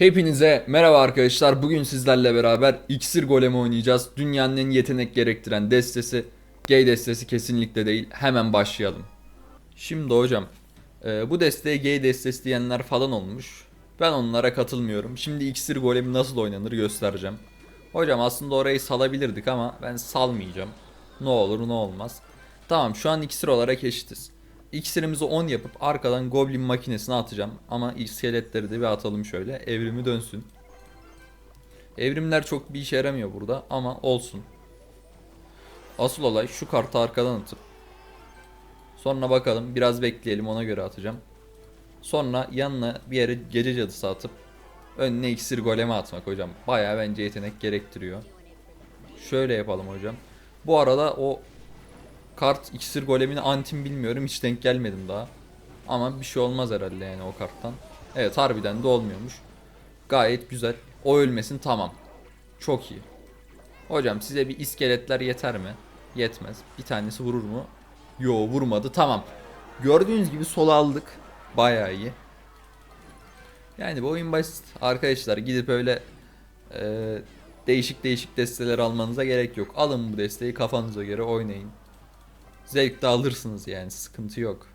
Hepinize merhaba arkadaşlar. Bugün sizlerle beraber iksir golemi oynayacağız. Dünyanın en yetenek gerektiren destesi. Gay destesi kesinlikle değil. Hemen başlayalım. Şimdi hocam e, bu desteye gay destesi diyenler falan olmuş. Ben onlara katılmıyorum. Şimdi iksir golemi nasıl oynanır göstereceğim. Hocam aslında orayı salabilirdik ama ben salmayacağım. Ne olur ne olmaz. Tamam şu an iksir olarak eşitiz. İksirimizi 10 yapıp arkadan goblin makinesine atacağım. Ama iskeletleri de bir atalım şöyle. Evrimi dönsün. Evrimler çok bir işe yaramıyor burada ama olsun. Asıl olay şu kartı arkadan atıp Sonra bakalım biraz bekleyelim ona göre atacağım. Sonra yanına bir yere gece cadısı atıp önüne iksir golemi atmak hocam. Bayağı bence yetenek gerektiriyor. Şöyle yapalım hocam. Bu arada o kart iksir golemini antim bilmiyorum hiç denk gelmedim daha. Ama bir şey olmaz herhalde yani o karttan. Evet harbiden de olmuyormuş. Gayet güzel. O ölmesin tamam. Çok iyi. Hocam size bir iskeletler yeter mi? Yetmez. Bir tanesi vurur mu? Yo vurmadı tamam. Gördüğünüz gibi sola aldık. Bayağı iyi. Yani bu oyun basit. Arkadaşlar gidip öyle e, değişik değişik desteler almanıza gerek yok. Alın bu desteği kafanıza göre oynayın. Zevk de alırsınız yani sıkıntı yok.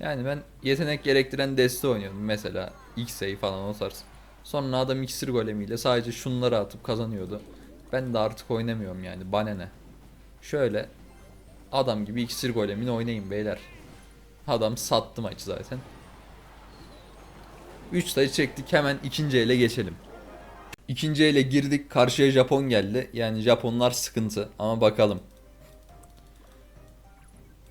Yani ben yetenek gerektiren deste oynuyorum mesela X-Ray falan o tarz. Sonra adam iksir golemiyle sadece şunları atıp kazanıyordu. Ben de artık oynamıyorum yani bana ne. Şöyle adam gibi iksir golemini oynayın beyler. Adam sattı maçı zaten. 3 sayı çektik hemen ikinci ele geçelim. İkinci ele girdik karşıya Japon geldi. Yani Japonlar sıkıntı ama bakalım.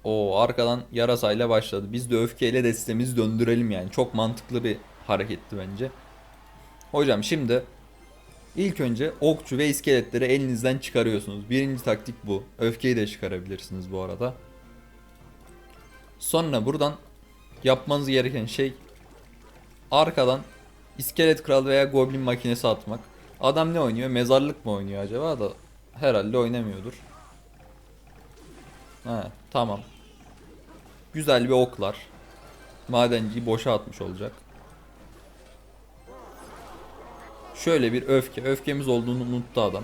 O arkadan yarasayla başladı. Biz de öfkeyle destemizi döndürelim yani. Çok mantıklı bir hareketti bence. Hocam şimdi ilk önce okçu ve iskeletleri elinizden çıkarıyorsunuz. Birinci taktik bu. Öfkeyi de çıkarabilirsiniz bu arada. Sonra buradan yapmanız gereken şey arkadan iskelet kral veya goblin makinesi atmak. Adam ne oynuyor? Mezarlık mı oynuyor acaba da herhalde oynamıyordur. Ha, tamam. Güzel bir oklar. Madenciyi boşa atmış olacak. Şöyle bir öfke. Öfkemiz olduğunu unuttu adam.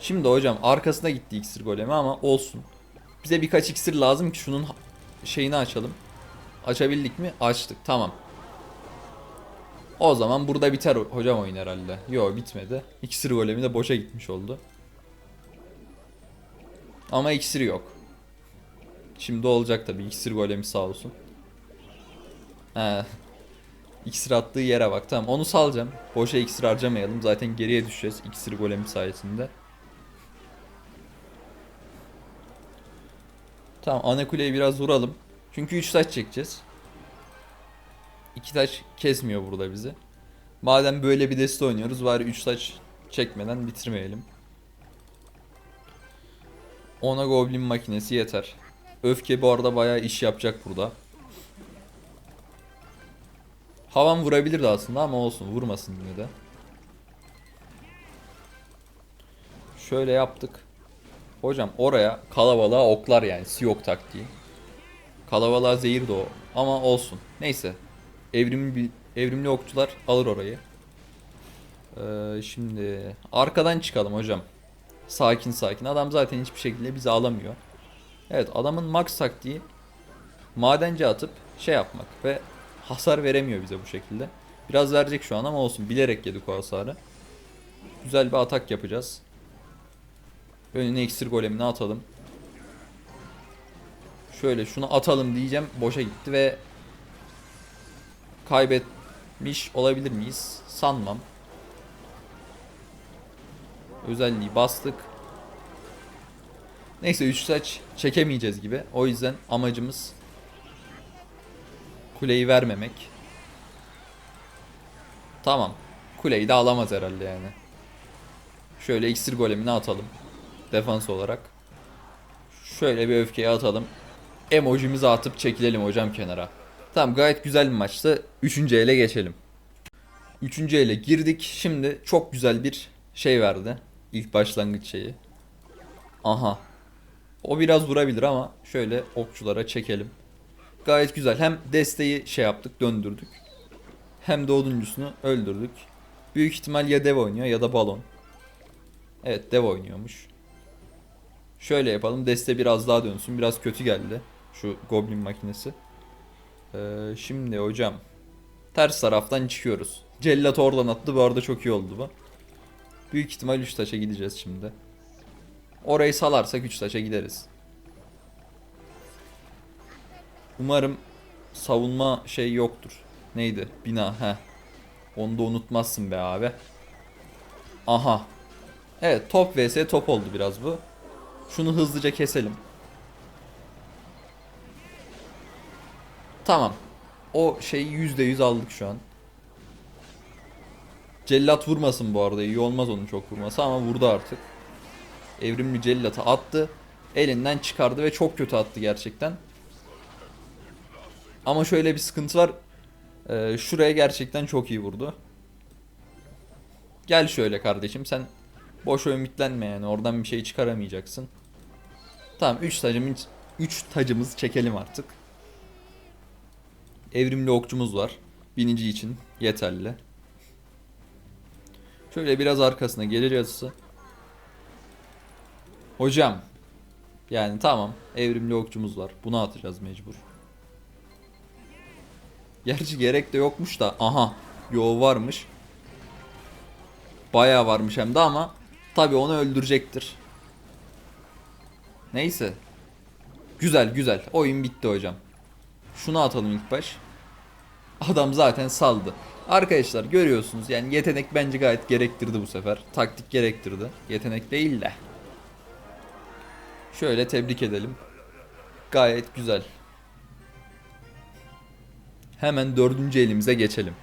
Şimdi hocam arkasına gitti iksir golemi ama olsun. Bize birkaç iksir lazım ki şunun şeyini açalım. Açabildik mi? Açtık. Tamam. O zaman burada biter hocam oyun herhalde. Yo bitmedi. İksir golemi de boşa gitmiş oldu. Ama iksir yok. Şimdi olacak tabi iksir golemi sağ olsun. He. İksir attığı yere bak. Tamam onu salacağım. Boşa iksir harcamayalım. Zaten geriye düşeceğiz iksir golemi sayesinde. Tamam ana kuleyi biraz vuralım. Çünkü 3 taş çekeceğiz. 2 taş kesmiyor burada bizi. Madem böyle bir deste oynuyoruz bari 3 taş çekmeden bitirmeyelim. Ona goblin makinesi yeter. Öfke bu arada bayağı iş yapacak burada. Havan vurabilirdi aslında ama olsun vurmasın yine de. Şöyle yaptık. Hocam oraya kalabalığa oklar yani siyok taktiği. Kalabalığa zehir de o ama olsun. Neyse. Evrimli, evrimli okçular alır orayı. Ee, şimdi arkadan çıkalım hocam. Sakin sakin. Adam zaten hiçbir şekilde bizi alamıyor. Evet adamın max taktiği madenci atıp şey yapmak ve hasar veremiyor bize bu şekilde. Biraz verecek şu an ama olsun bilerek yedik o hasarı. Güzel bir atak yapacağız. Önüne iksir golemini atalım. Şöyle şunu atalım diyeceğim. Boşa gitti ve kaybetmiş olabilir miyiz? Sanmam. Özelliği bastık. Neyse 3 saç çekemeyeceğiz gibi. O yüzden amacımız kuleyi vermemek. Tamam. Kuleyi de alamaz herhalde yani. Şöyle iksir golemini atalım. Defans olarak. Şöyle bir öfkeyi atalım. Emojimizi atıp çekilelim hocam kenara. Tamam gayet güzel bir maçtı. Üçüncü ele geçelim. Üçüncü ele girdik. Şimdi çok güzel bir şey verdi. İlk başlangıç şeyi. Aha. O biraz vurabilir ama şöyle okçulara çekelim. Gayet güzel. Hem desteği şey yaptık, döndürdük. hem de oduncusunu öldürdük. Büyük ihtimal ya dev oynuyor ya da balon. Evet dev oynuyormuş. Şöyle yapalım deste biraz daha dönsün. Biraz kötü geldi şu goblin makinesi. Ee, şimdi hocam ters taraftan çıkıyoruz. Cellat oradan attı bu arada çok iyi oldu bu. Büyük ihtimal 3 taşa gideceğiz şimdi. Orayı salarsak 3 taşa gideriz. Umarım savunma şey yoktur. Neydi? Bina he. Onu da unutmazsın be abi. Aha. Evet top vs top oldu biraz bu. Şunu hızlıca keselim. Tamam. O şeyi %100 aldık şu an. Cellat vurmasın bu arada. iyi olmaz onun çok vurması ama vurdu artık. Evrimli cellatı attı. Elinden çıkardı ve çok kötü attı gerçekten. Ama şöyle bir sıkıntı var. Ee, şuraya gerçekten çok iyi vurdu. Gel şöyle kardeşim sen boş ümitlenme yani oradan bir şey çıkaramayacaksın. Tamam 3 tacımız 3 tacımız çekelim artık. Evrimli okçumuz var. Binici için yeterli. Şöyle biraz arkasına gelir yazısı. Hocam. Yani tamam. Evrimli okçumuz var. Bunu atacağız mecbur. Gerçi gerek de yokmuş da. Aha. Yo varmış. Bayağı varmış hem de ama tabii onu öldürecektir. Neyse. Güzel güzel. Oyun bitti hocam. Şunu atalım ilk baş. Adam zaten saldı. Arkadaşlar görüyorsunuz yani yetenek bence gayet gerektirdi bu sefer. Taktik gerektirdi. Yetenek değil de. Şöyle tebrik edelim. Gayet güzel. Hemen dördüncü elimize geçelim.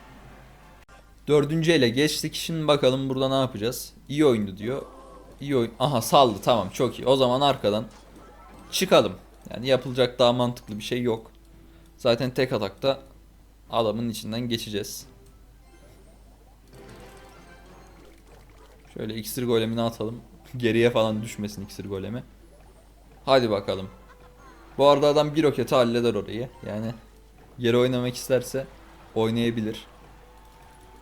Dördüncü ele geçtik. Şimdi bakalım burada ne yapacağız. İyi oyundu diyor. İyi oyun. Aha saldı tamam çok iyi. O zaman arkadan çıkalım. Yani yapılacak daha mantıklı bir şey yok. Zaten tek atakta adamın içinden geçeceğiz. Şöyle iksir golemini atalım. Geriye falan düşmesin iksir golemi. Hadi bakalım. Bu arada adam bir roketi halleder orayı. Yani geri oynamak isterse oynayabilir.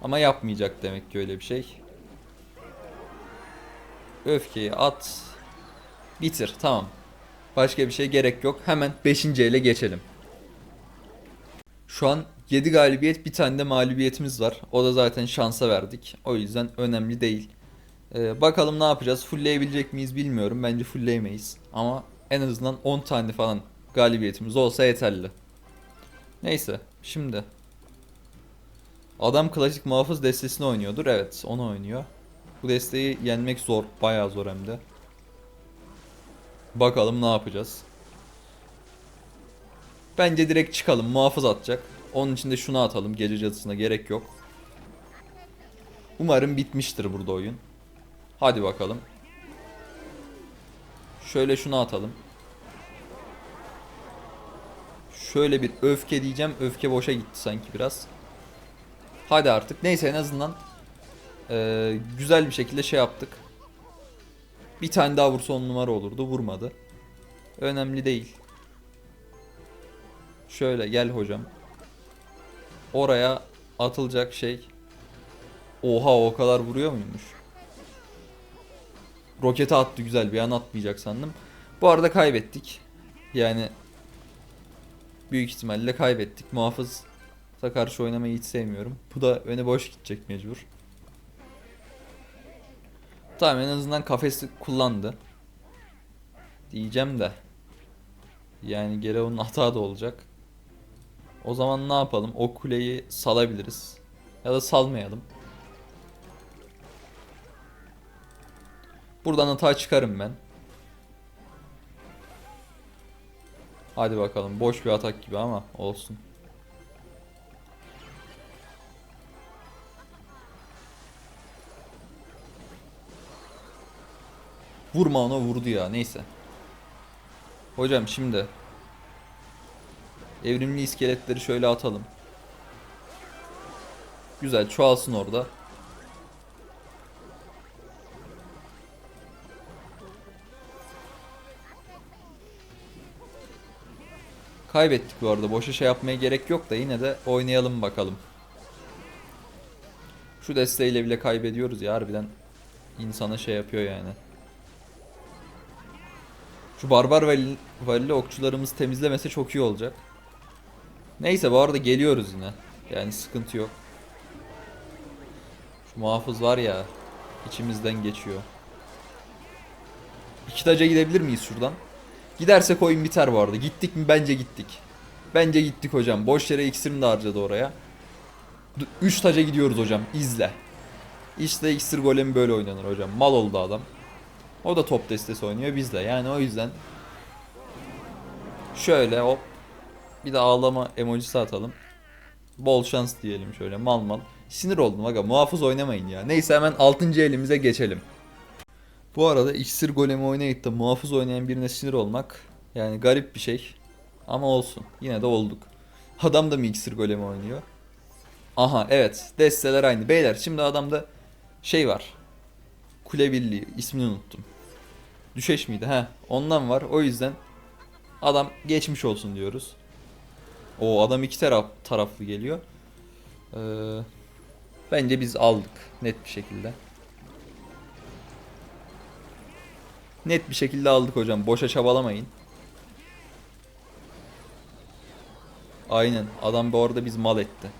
Ama yapmayacak demek ki öyle bir şey. Öfkeyi at. Bitir. Tamam. Başka bir şey gerek yok. Hemen 5. ele geçelim. Şu an 7 galibiyet bir tane de mağlubiyetimiz var. O da zaten şansa verdik. O yüzden önemli değil. Ee, bakalım ne yapacağız. Fullleyebilecek miyiz bilmiyorum. Bence fullleyemeyiz. Ama en azından 10 tane falan galibiyetimiz olsa yeterli. Neyse şimdi. Adam klasik muhafız destesini oynuyordur. Evet onu oynuyor. Bu desteği yenmek zor. Bayağı zor hem de. Bakalım ne yapacağız. Bence direkt çıkalım. Muhafız atacak. Onun için de şunu atalım. Gece cadısına gerek yok. Umarım bitmiştir burada oyun. Hadi bakalım. Şöyle şunu atalım. Şöyle bir öfke diyeceğim. Öfke boşa gitti sanki biraz. Hadi artık. Neyse en azından eee, güzel bir şekilde şey yaptık. Bir tane daha vursa on numara olurdu. Vurmadı. Önemli değil. Şöyle gel hocam. Oraya atılacak şey. Oha o kadar vuruyor muymuş? Rokete attı güzel bir an atmayacak sandım. Bu arada kaybettik. Yani büyük ihtimalle kaybettik. Muhafız karşı oynamayı hiç sevmiyorum. Bu da öne boş gidecek mecbur. Tamam en azından kafesi kullandı. Diyeceğim de. Yani geri onun hata da olacak. O zaman ne yapalım? O kuleyi salabiliriz. Ya da salmayalım. Buradan hata çıkarım ben. Hadi bakalım. Boş bir atak gibi ama olsun. Vurma ona vurdu ya neyse. Hocam şimdi evrimli iskeletleri şöyle atalım. Güzel çoğalsın orada. Kaybettik bu arada. Boşa şey yapmaya gerek yok da yine de oynayalım bakalım. Şu desteğiyle bile kaybediyoruz ya harbiden. insana şey yapıyor yani. Şu barbar valili, valili okçularımız temizlemese çok iyi olacak. Neyse bu arada geliyoruz yine. Yani sıkıntı yok. Şu muhafız var ya içimizden geçiyor. İki taca gidebilir miyiz şuradan? Gidersek oyun biter bu arada. Gittik mi? Bence gittik. Bence gittik hocam. Boş yere iksirini de harcadı oraya. 3 taca gidiyoruz hocam. İzle. İşte iksir golemi böyle oynanır hocam. Mal oldu adam. O da top destesi oynuyor bizle. Yani o yüzden şöyle hop bir de ağlama emojisi atalım. Bol şans diyelim şöyle mal mal. Sinir oldum aga muhafız oynamayın ya. Neyse hemen 6. elimize geçelim. Bu arada iksir golemi oynayıp da muhafız oynayan birine sinir olmak yani garip bir şey. Ama olsun. Yine de olduk. Adam da mı iksir golemi oynuyor? Aha evet. Desteler aynı. Beyler şimdi adamda şey var. Kule Birliği. ismini unuttum. Düşeş miydi? He. Ondan var. O yüzden adam geçmiş olsun diyoruz. O adam iki taraf taraflı geliyor. Ee, bence biz aldık net bir şekilde. Net bir şekilde aldık hocam. Boşa çabalamayın. Aynen. Adam bu arada biz mal etti.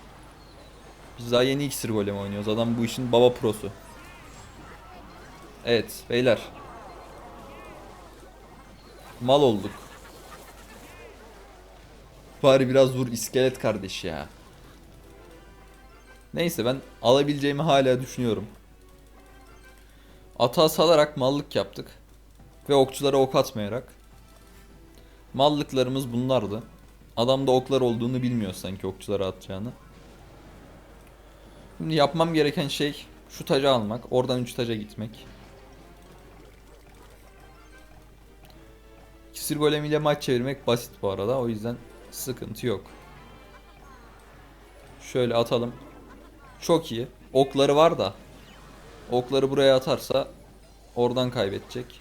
Biz daha yeni iksir golemi oynuyoruz. Adam bu işin baba prosu. Evet beyler. Mal olduk. Bari biraz vur iskelet kardeş ya. Neyse ben alabileceğimi hala düşünüyorum. Ata salarak mallık yaptık. Ve okçulara ok atmayarak. Mallıklarımız bunlardı. Adamda oklar olduğunu bilmiyor sanki okçulara atacağını. Şimdi yapmam gereken şey şu tacı almak. Oradan 3 taca gitmek. Kisir golemiyle maç çevirmek basit bu arada. O yüzden sıkıntı yok. Şöyle atalım. Çok iyi. Okları var da. Okları buraya atarsa oradan kaybedecek.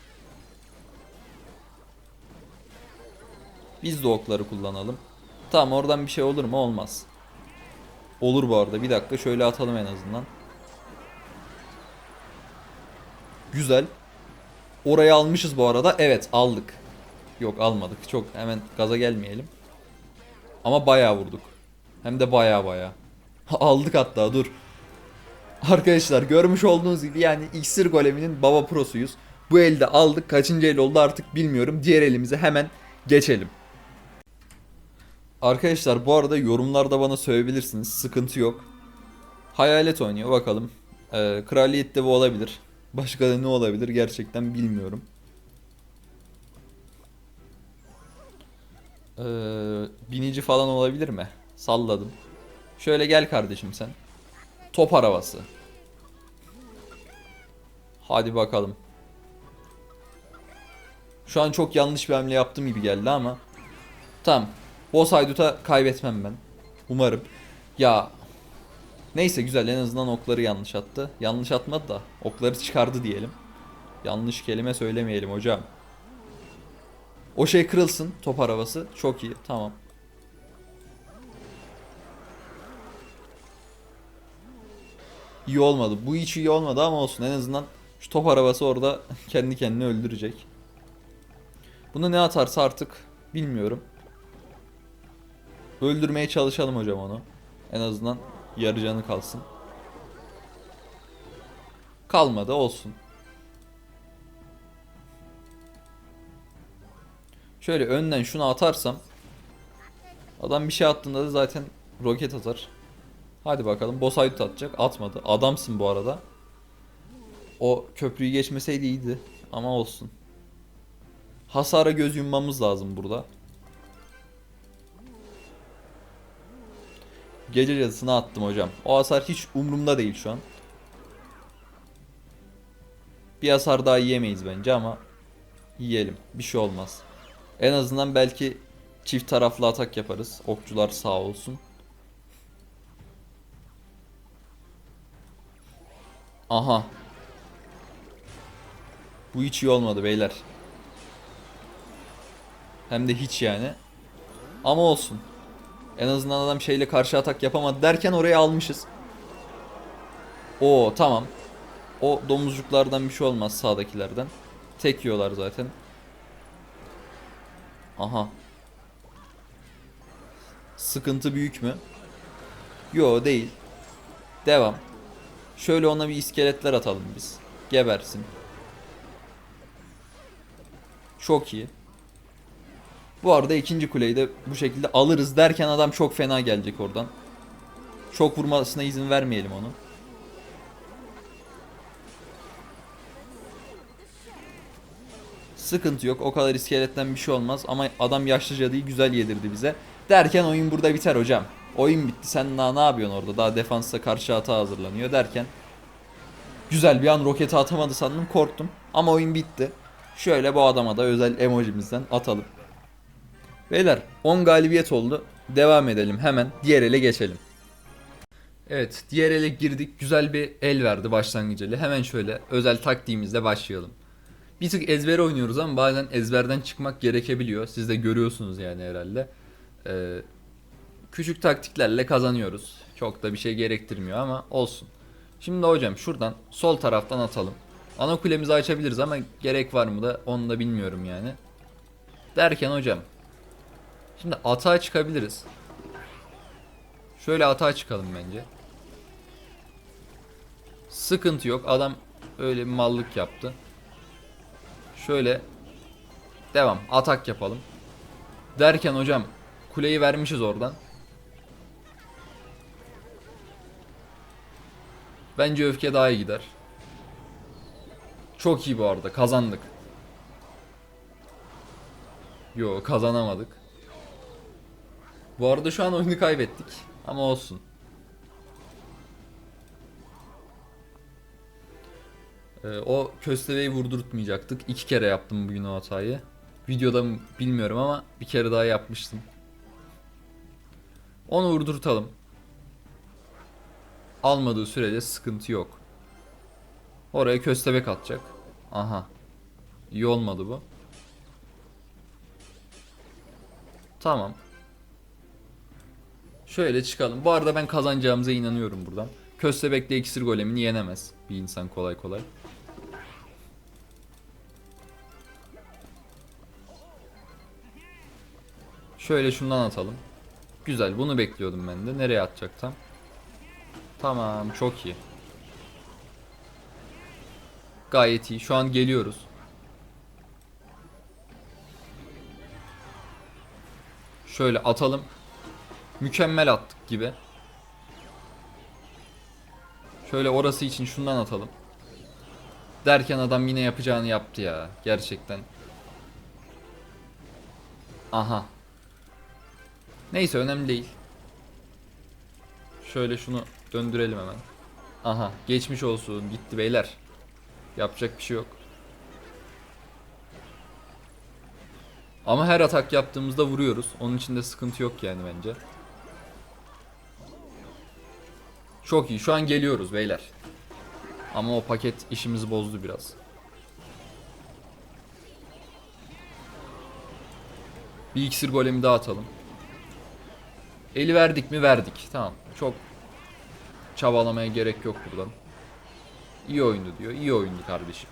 Biz de okları kullanalım. Tamam oradan bir şey olur mu? Olmaz. Olur bu arada. Bir dakika şöyle atalım en azından. Güzel. Orayı almışız bu arada. Evet aldık. Yok almadık. Çok hemen gaza gelmeyelim. Ama bayağı vurduk. Hem de bayağı bayağı. aldık hatta dur. Arkadaşlar görmüş olduğunuz gibi yani iksir goleminin baba prosuyuz. Bu elde aldık. Kaçıncı el oldu artık bilmiyorum. Diğer elimize hemen geçelim. Arkadaşlar bu arada yorumlarda bana söyleyebilirsiniz. Sıkıntı yok. Hayalet oynuyor bakalım. Ee, kraliyette bu olabilir. Başka da ne olabilir gerçekten bilmiyorum. Ee, binici falan olabilir mi? Salladım. Şöyle gel kardeşim sen. Top arabası. Hadi bakalım. Şu an çok yanlış bir hamle yaptım gibi geldi ama. Tamam. Boss Haydut'a kaybetmem ben. Umarım. Ya Neyse güzel en azından okları yanlış attı. Yanlış atmadı da okları çıkardı diyelim. Yanlış kelime söylemeyelim hocam. O şey kırılsın top arabası. Çok iyi tamam. İyi olmadı. Bu hiç iyi olmadı ama olsun. En azından şu top arabası orada kendi kendini öldürecek. Bunu ne atarsa artık bilmiyorum. Öldürmeye çalışalım hocam onu. En azından yarı canı kalsın. Kalmadı olsun. Şöyle önden şunu atarsam adam bir şey attığında da zaten roket atar. Hadi bakalım boss haydut atacak. Atmadı. Adamsın bu arada. O köprüyü geçmeseydi iyiydi ama olsun. Hasara göz yummamız lazım burada. Gece yazısına attım hocam. O hasar hiç umurumda değil şu an. Bir hasar daha yiyemeyiz bence ama yiyelim. Bir şey olmaz. En azından belki çift taraflı atak yaparız. Okçular sağ olsun. Aha. Bu hiç iyi olmadı beyler. Hem de hiç yani. Ama olsun. En azından adam şeyle karşı atak yapamadı derken oraya almışız. Oo tamam. O domuzcuklardan bir şey olmaz sağdakilerden. Tek yiyorlar zaten. Aha. Sıkıntı büyük mü? Yo değil. Devam. Şöyle ona bir iskeletler atalım biz. Gebersin. Çok iyi. Bu arada ikinci kuleyi de bu şekilde alırız derken adam çok fena gelecek oradan. Çok vurmasına izin vermeyelim onu. Sıkıntı yok. O kadar iskeletten bir şey olmaz. Ama adam yaşlı cadıyı güzel yedirdi bize. Derken oyun burada biter hocam. Oyun bitti. Sen daha ne yapıyorsun orada? Daha defansta karşı hata hazırlanıyor derken. Güzel bir an roketi atamadı sandım. Korktum. Ama oyun bitti. Şöyle bu adama da özel emojimizden atalım. Beyler 10 galibiyet oldu. Devam edelim hemen. Diğer ele geçelim. Evet diğer ele girdik. Güzel bir el verdi başlangıç eli. Hemen şöyle özel taktiğimizle başlayalım. Bir tık ezbere oynuyoruz ama bazen ezberden çıkmak gerekebiliyor. Siz de görüyorsunuz yani herhalde. Ee, küçük taktiklerle kazanıyoruz. Çok da bir şey gerektirmiyor ama olsun. Şimdi hocam şuradan sol taraftan atalım. Ana kulemizi açabiliriz ama gerek var mı da onu da bilmiyorum yani. Derken hocam. Şimdi atağa çıkabiliriz. Şöyle atağa çıkalım bence. Sıkıntı yok. Adam öyle bir mallık yaptı. Şöyle devam. Atak yapalım. Derken hocam kuleyi vermişiz oradan. Bence öfke daha iyi gider. Çok iyi bu arada. Kazandık. Yo kazanamadık. Bu arada şu an oyunu kaybettik. Ama olsun. Ee, o köstebeği vurdurtmayacaktık. İki kere yaptım bugün o hatayı. Videoda bilmiyorum ama bir kere daha yapmıştım. Onu vurdurtalım. Almadığı sürece sıkıntı yok. Oraya köstebek atacak. Aha. İyi olmadı bu. Tamam. Şöyle çıkalım. Bu arada ben kazanacağımıza inanıyorum buradan. Köstebekle iksir golemini yenemez bir insan kolay kolay. Şöyle şundan atalım. Güzel bunu bekliyordum ben de. Nereye atacak tam? Tamam çok iyi. Gayet iyi. Şu an geliyoruz. Şöyle atalım. Mükemmel attık gibi. Şöyle orası için şundan atalım. Derken adam yine yapacağını yaptı ya. Gerçekten. Aha. Neyse önemli değil. Şöyle şunu döndürelim hemen. Aha geçmiş olsun gitti beyler. Yapacak bir şey yok. Ama her atak yaptığımızda vuruyoruz. Onun için de sıkıntı yok yani bence. Çok iyi. Şu an geliyoruz beyler. Ama o paket işimizi bozdu biraz. Bir iksir golemi daha atalım. Eli verdik mi verdik. Tamam. Çok çabalamaya gerek yok buradan. İyi oyundu diyor. İyi oyundu kardeşim.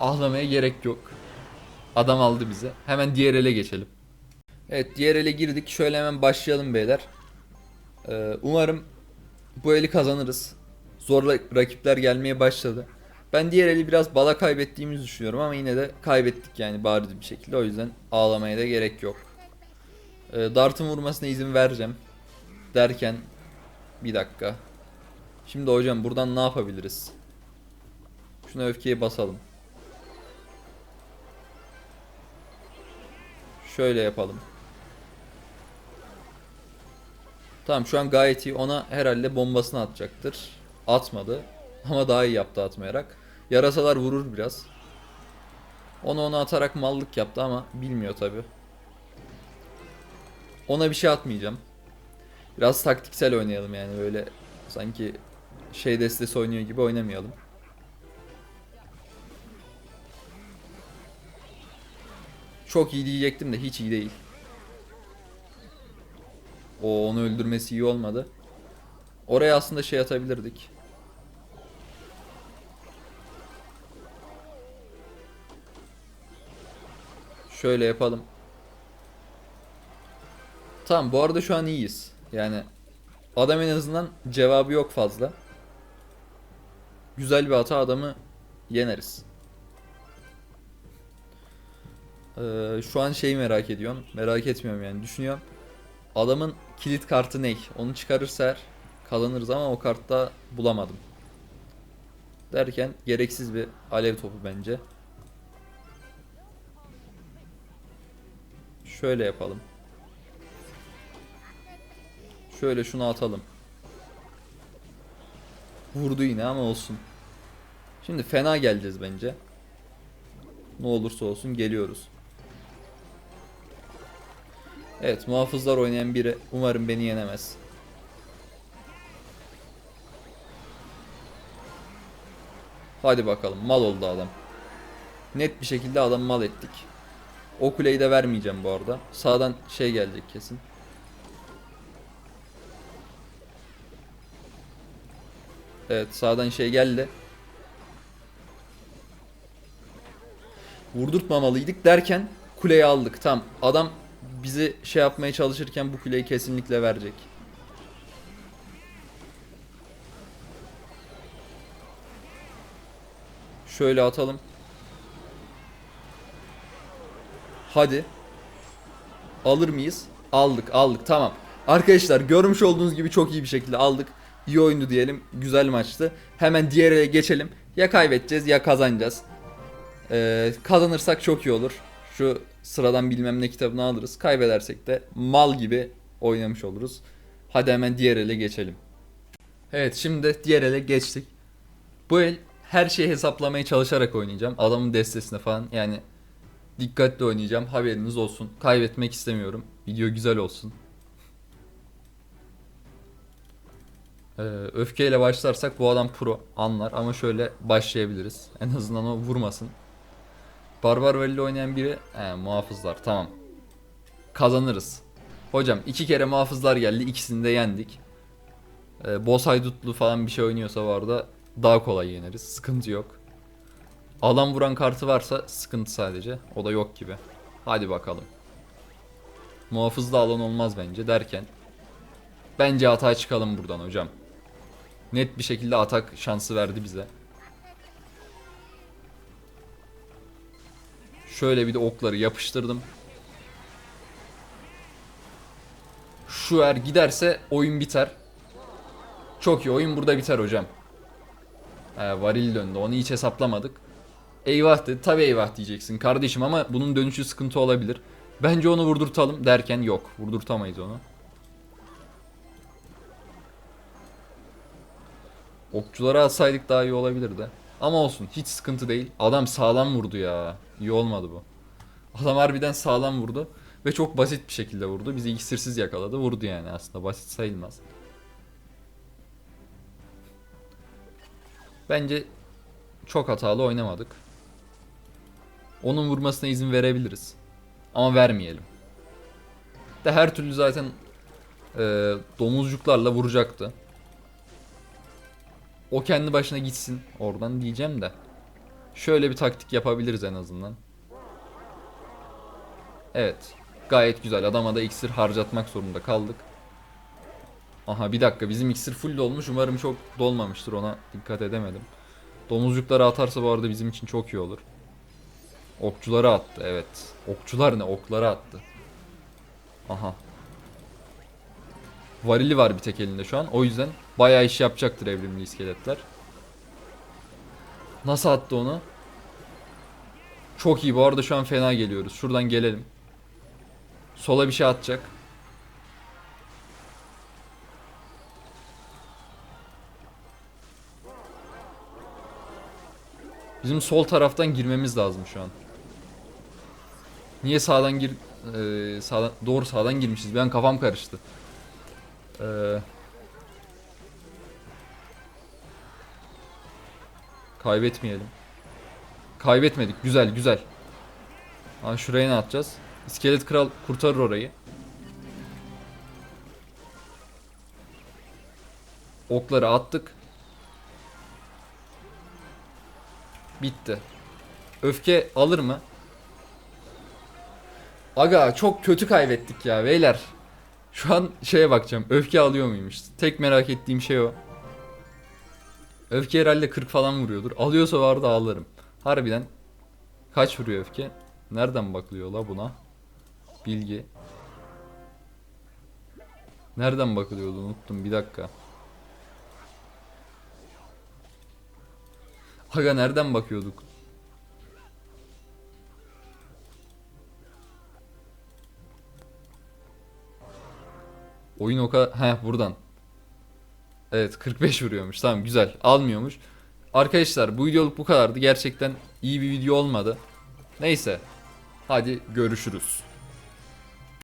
Ahlamaya gerek yok. Adam aldı bize. Hemen diğer ele geçelim. Evet diğer ele girdik. Şöyle hemen başlayalım beyler. Ee, umarım bu eli kazanırız. Zor ra- rakipler gelmeye başladı. Ben diğer eli biraz bala kaybettiğimizi düşünüyorum ama yine de kaybettik yani bariz bir şekilde. O yüzden ağlamaya da gerek yok. Ee, Dart'ın vurmasına izin vereceğim. Derken bir dakika. Şimdi hocam buradan ne yapabiliriz? Şuna öfkeye basalım. Şöyle yapalım. Tamam şu an gayet iyi. Ona herhalde bombasını atacaktır. Atmadı. Ama daha iyi yaptı atmayarak. Yarasalar vurur biraz. Onu ona atarak mallık yaptı ama bilmiyor tabi. Ona bir şey atmayacağım. Biraz taktiksel oynayalım yani böyle sanki şey destesi oynuyor gibi oynamayalım. Çok iyi diyecektim de hiç iyi değil. O onu öldürmesi iyi olmadı. Oraya aslında şey atabilirdik. Şöyle yapalım. Tamam bu arada şu an iyiyiz. Yani adam en azından cevabı yok fazla. Güzel bir hata adamı yeneriz. Ee, şu an şeyi merak ediyorum. Merak etmiyorum yani düşünüyorum. Adamın kilit kartı ne? Onu çıkarırsa eğer kazanırız ama o kartta bulamadım. Derken gereksiz bir alev topu bence. Şöyle yapalım. Şöyle şunu atalım. Vurdu yine ama olsun. Şimdi fena geleceğiz bence. Ne olursa olsun geliyoruz. Evet muhafızlar oynayan biri umarım beni yenemez. Hadi bakalım mal oldu adam. Net bir şekilde adam mal ettik. O kuleyi de vermeyeceğim bu arada. Sağdan şey gelecek kesin. Evet sağdan şey geldi. Vurdurtmamalıydık derken kuleyi aldık. Tam adam bizi şey yapmaya çalışırken bu kuleyi kesinlikle verecek. Şöyle atalım. Hadi. Alır mıyız? Aldık aldık tamam. Arkadaşlar görmüş olduğunuz gibi çok iyi bir şekilde aldık. İyi oyundu diyelim. Güzel maçtı. Hemen diğer ele geçelim. Ya kaybedeceğiz ya kazanacağız. Ee, kazanırsak çok iyi olur. Şu sıradan bilmem ne kitabını alırız. Kaybedersek de mal gibi oynamış oluruz. Hadi hemen diğer ele geçelim. Evet şimdi diğer ele geçtik. Bu el her şeyi hesaplamaya çalışarak oynayacağım. Adamın destesine falan yani dikkatli oynayacağım. Haberiniz olsun. Kaybetmek istemiyorum. Video güzel olsun. Ee, öfkeyle başlarsak bu adam pro anlar ama şöyle başlayabiliriz. En azından o vurmasın. Barbar Veli oynayan biri he, muhafızlar tamam. Kazanırız. Hocam iki kere muhafızlar geldi ikisini de yendik. Ee, boss haydutlu falan bir şey oynuyorsa bu arada daha kolay yeneriz. Sıkıntı yok. Alan vuran kartı varsa sıkıntı sadece. O da yok gibi. Hadi bakalım. Muhafızda alan olmaz bence derken. Bence hata çıkalım buradan hocam. Net bir şekilde atak şansı verdi bize. Şöyle bir de okları yapıştırdım. Şu er giderse oyun biter. Çok iyi oyun burada biter hocam. He, varil döndü onu hiç hesaplamadık. Eyvah dedi. Tabi eyvah diyeceksin kardeşim ama bunun dönüşü sıkıntı olabilir. Bence onu vurdurtalım derken yok. Vurdurtamayız onu. Okçulara atsaydık daha iyi olabilirdi. Ama olsun hiç sıkıntı değil. Adam sağlam vurdu ya. İyi olmadı bu. Adam harbiden sağlam vurdu. Ve çok basit bir şekilde vurdu. Bizi iksirsiz yakaladı. Vurdu yani aslında. Basit sayılmaz. Bence çok hatalı oynamadık. Onun vurmasına izin verebiliriz. Ama vermeyelim. De her türlü zaten e, domuzcuklarla vuracaktı. O kendi başına gitsin oradan diyeceğim de. Şöyle bir taktik yapabiliriz en azından. Evet. Gayet güzel. Adama da iksir harcatmak zorunda kaldık. Aha bir dakika bizim iksir full dolmuş. Umarım çok dolmamıştır ona dikkat edemedim. Domuzcukları atarsa bu arada bizim için çok iyi olur. Okçuları attı evet. Okçular ne? Okları attı. Aha. Varili var bir tek elinde şu an. O yüzden bayağı iş yapacaktır evrimli iskeletler. Nasıl attı onu? Çok iyi. Bu arada şu an fena geliyoruz. Şuradan gelelim. Sola bir şey atacak. Bizim sol taraftan girmemiz lazım şu an. Niye sağdan gir ee, sağdan doğru sağdan girmişiz. Ben kafam karıştı. Ee, kaybetmeyelim. Kaybetmedik. Güzel, güzel. Ha şuraya ne atacağız? İskelet kral kurtarır orayı. Okları attık. Bitti. Öfke alır mı? Aga çok kötü kaybettik ya beyler. Şu an şeye bakacağım. Öfke alıyor muymuş? Tek merak ettiğim şey o. Öfke herhalde 40 falan vuruyordur. Alıyorsa vardı ağlarım. Harbiden kaç vuruyor öfke? Nereden bakılıyor la buna? Bilgi. Nereden bakılıyordu unuttum bir dakika. Aga nereden bakıyorduk? Oyun o kadar... Heh buradan. Evet 45 vuruyormuş. Tamam güzel. Almıyormuş. Arkadaşlar bu videoluk bu kadardı. Gerçekten iyi bir video olmadı. Neyse. Hadi görüşürüz.